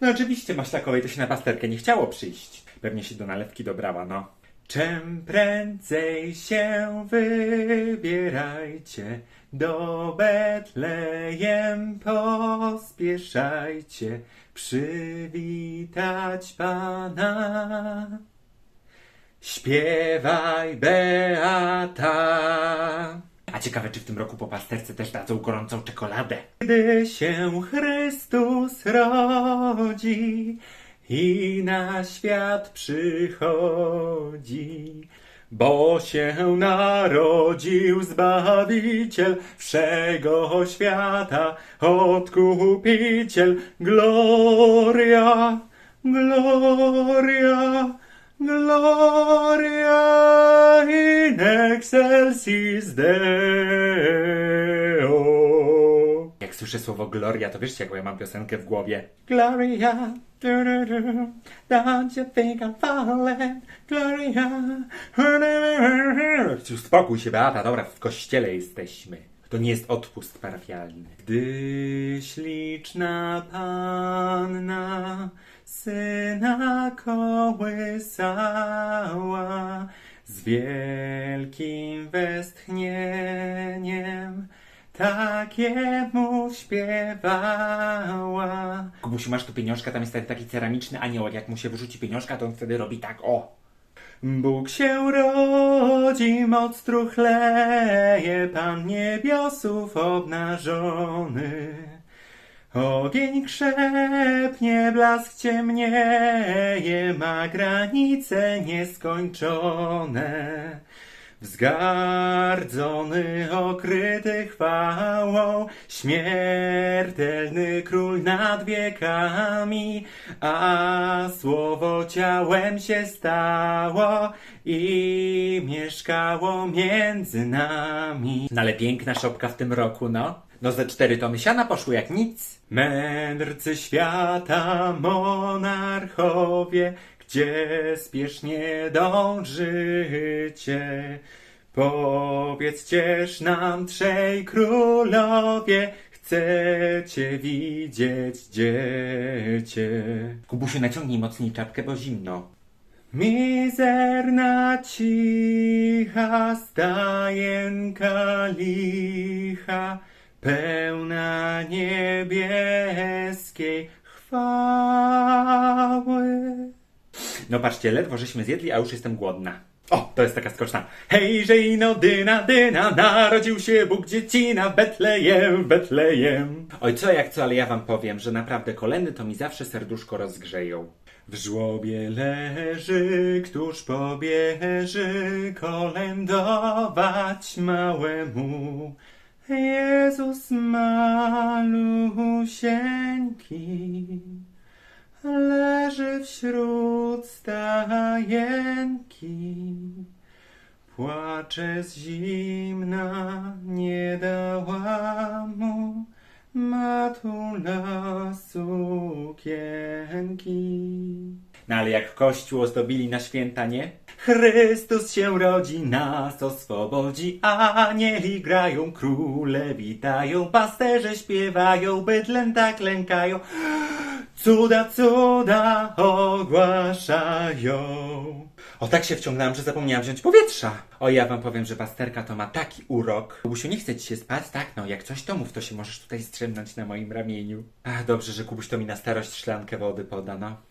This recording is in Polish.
No oczywiście maślakowej to się na pasterkę nie chciało przyjść. Pewnie się do nalewki dobrała, no. Czym prędzej się wybierajcie, do Betlejem pospieszajcie, przywitać Pana. Śpiewaj, Beata. Ciekawe, czy w tym roku po pasterce też dadzą gorącą czekoladę. Gdy się Chrystus rodzi i na świat przychodzi, bo się narodził Zbawiciel wszego świata, Odkupiciel. Gloria, Gloria, Gloria in excelsis Deo. Jak słyszę słowo Gloria, to wiesz, jaką ja mam piosenkę w głowie. Gloria, du, du, du, don't you think I'm falling? Gloria, Uspokój się, Beata, dobra, w kościele jesteśmy. To nie jest odpust parafialny. Gdy śliczna panna syna kołysała z wielkim westchnieniem takiemu śpiewała. Kubusiu, masz tu pieniążka, tam jest taki ceramiczny aniołek. Jak mu się wyrzuci pieniążka, to on wtedy robi tak, o. Bóg się rodzi, moc truchleje, Pan niebiosów obnażony. Ogień krzepnie, blask ciemnieje, ma granice nieskończone. Wzgardzony, okryty chwałą, śmiertelny król nad wiekami, a słowo ciałem się stało i mieszkało między nami. No ale piękna szopka w tym roku, no. No ze cztery tomy siana poszły jak nic. Mędrcy świata, monarchowie, gdzie spiesznie dążycie. Powiedzcież nam trzej królowie, chcecie widzieć dziecię. Kubusiu, naciągnij mocniej czapkę, bo zimno. Mizerna cicha stajenka licha, pełna niebieskiej chwały. No patrzcie, ledwo żeśmy zjedli, a już jestem głodna. O, to jest taka skoczna. Hejże ino dyna, dyna, narodził się Bóg dziecina w Betlejem, w Betlejem. Oj, co jak co, ale ja wam powiem, że naprawdę kolędy to mi zawsze serduszko rozgrzeją. W żłobie leży, któż pobieży kolędować małemu. Jezus malusieńki leży wśród stajenki. Płacze z zimna, nie dała mu matula sukienki. No ale jak kościół ozdobili na święta, nie? Chrystus się rodzi, nas oswobodzi, anieli grają, króle witają, pasterze śpiewają, bydlęta klękają, cuda, cuda ogłaszają. O tak się wciągnąłem, że zapomniałam wziąć powietrza. O ja wam powiem, że pasterka to ma taki urok. Kubusiu, nie chce ci się spać? Tak, no jak coś to mów, to się możesz tutaj strzemnąć na moim ramieniu. Ach, dobrze, że Kubuś to mi na starość szklankę wody poda, no.